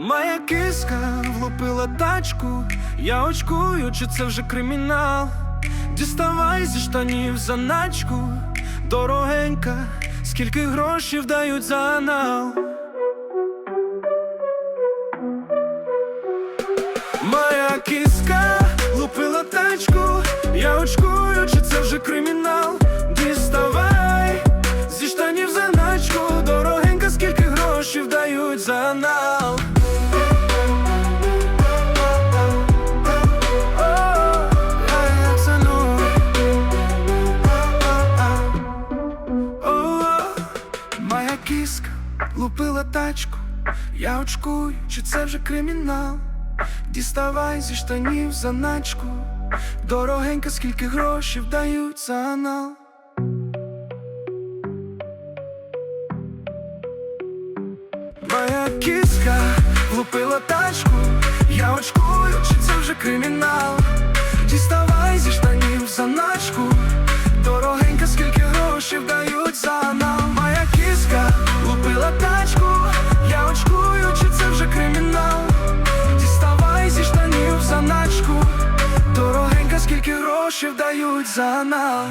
Моя киска влупила тачку, я очкую, чи це вже кримінал. Діставай зі штанів заначку, дорогенька, скільки грошей дають за анал. Моя киска Моя лупила тачку, я очкую, чи це вже кримінал. Діставай зі штанів заначку, дорогенька, скільки грошей дають за анал. Моя кіска влупила тачку, я очкую, чи це вже кримінал. Заначку, дорогенька, скільки грошей дають за анал.